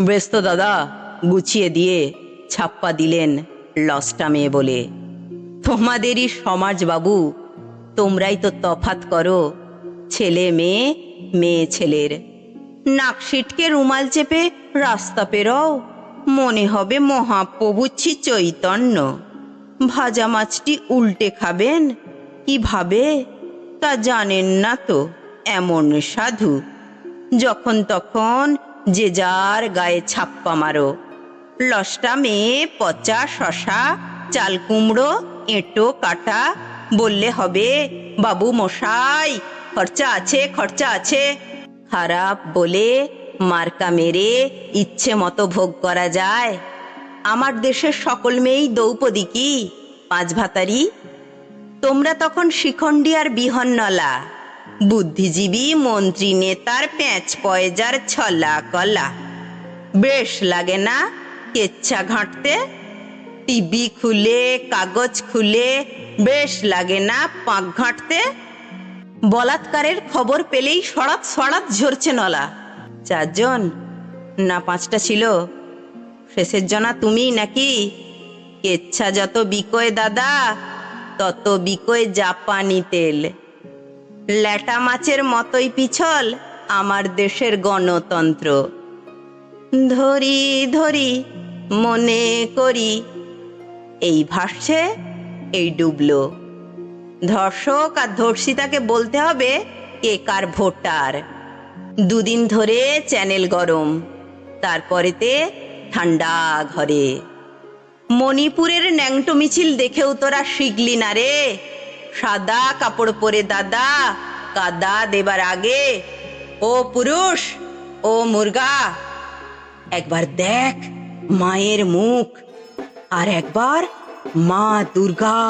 বেশ তো দাদা, গুছিয়ে দিয়ে ছাপ্পা দিলেন লসটা মেয়ে বলে। তোমাদেরই সমাজ বাবু, তোমরাই তো তফাত করো, ছেলে মেয়ে মেয়ে ছেলের। নাক সিটকে রুমাল চেপে রাস্তা পেরও, মনে হবে মহাপ্রভুচ্ছি চৈতন্য। ভাজা মাছটি উল্টে খাবেন, কীভাবে তা জানেন না তো, এমন সাধু। যখন তখন যে যার গায়ে ছাপ্পা মারো। লসটা মেয়ে, পচা শশা চাল কুমড়ো, এঁটো, কাটা, বললে হবে, বাবু মশাই, খরচা আছে খরচা আছে। খারাপ বলে মার্কা মেরে ইচ্ছে মতো ভোগ করা যায়। আমার দেশের সকল মেয়েই দ্রৌপদী কি, পাঁচ ভাতারি? তোমরা তখন শিখণ্ডী আর বিহন্নলা। বুদ্ধিজীবী মন্ত্রী নেতার প্যাঁচ পয়জার ছলা কলা। বেশ লাগে না কেচ্ছা ঘাঁটতে? টিভি খুলে, কাগজ খুলে, বেশ লাগে না পাঁক ঘাঁটতে? বলাৎকারের খবর পেলেই সড়াত সড়াত ঝরছে নলা। চারজন? না পাঁচটা ছিল। শেষের জনা তুমি নাকি? কেচ্ছা যত বিকোয় দাদা, তত বিকোয় জাপানি তেল। ল্যাটা মাছের মতোই পিছল আমার দেশের গণতন্ত্র। ধরি ধরি, মনে করি, এই ভাসছে এই ডুবলো। ধর্ষক আর ধর্ষিতাকে বলতে হবে কে কার ভোটার। দুদিন ধরে চ্যানেল গরম, তারপরেতে ঠান্ডা ঘরে। মণিপুরের ন্যাংটো মিছিল দেখেও তোরা শিখলি না রে। সাদা কাপড় পরে দাদা, কাদা দেবার আগে, ও পুরুষ, ও মুরগা, একবার দেখ মায়ের মুখ, আর একবার মা দুর্গা।